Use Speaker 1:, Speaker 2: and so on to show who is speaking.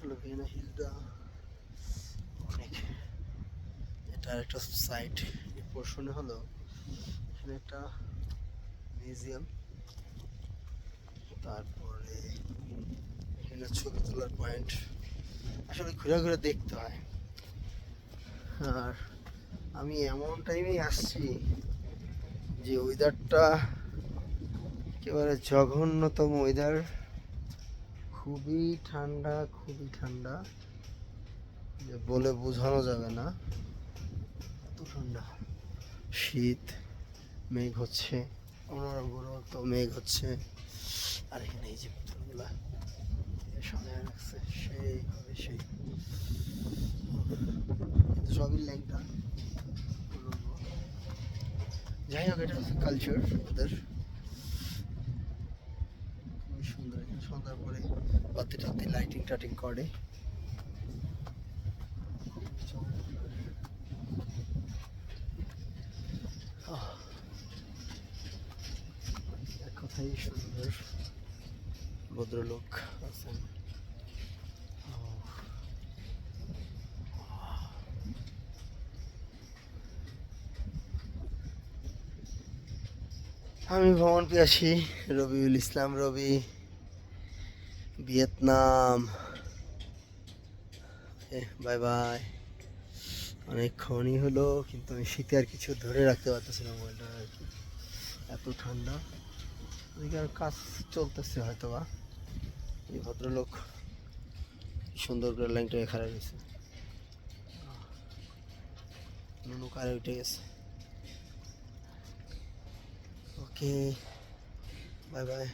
Speaker 1: আসলে ভিয়েনা হিলটা অনেক এটা একটা সাইট পোর্শনে হলো এখানে একটা মিউজিয়াম তারপরে এখানে ছবি তোলার পয়েন্ট আসলে ঘুরে ঘুরে দেখতে হয়। আর আমি এমন টাইমেই আসছি যে ওয়েদারটা একেবারে জঘন্যতম ওয়েদার খুবই ঠান্ডা খুবই ঠান্ডা। যে বলে বোঝানো যাবে না। এত ঠান্ডা। শীত, মেঘ হচ্ছে। অনবরত মেঘ হচ্ছে। আর এখানে এই যে রাখছে। সেই। সবই ল্যাংটা। যাই হোক, এটা কালচার ওদের খুবই সুন্দর এখানে সন্ধ্যার পরে বাতি টাতি লাইটিং টাইটিং করে। সুন্দর ভদ্রলোক আছেন। আমি ভ্রমণ পিয়াসী Rabiul Islam Robi. Vietnam bye bye অনেকক্ষণই হলো, কিন্তু আমি শীতে আর কিছু ধরে রাখতে পারতেছিলাম মোবাইলটা আর কি। এত ঠান্ডা। আর কাজ চলতেছে হয়তো বা এই ভদ্রলোক সুন্দর করে লাইনটা খারাপ গেছে নুনু কারে উঠে গেছে। Okay bye bye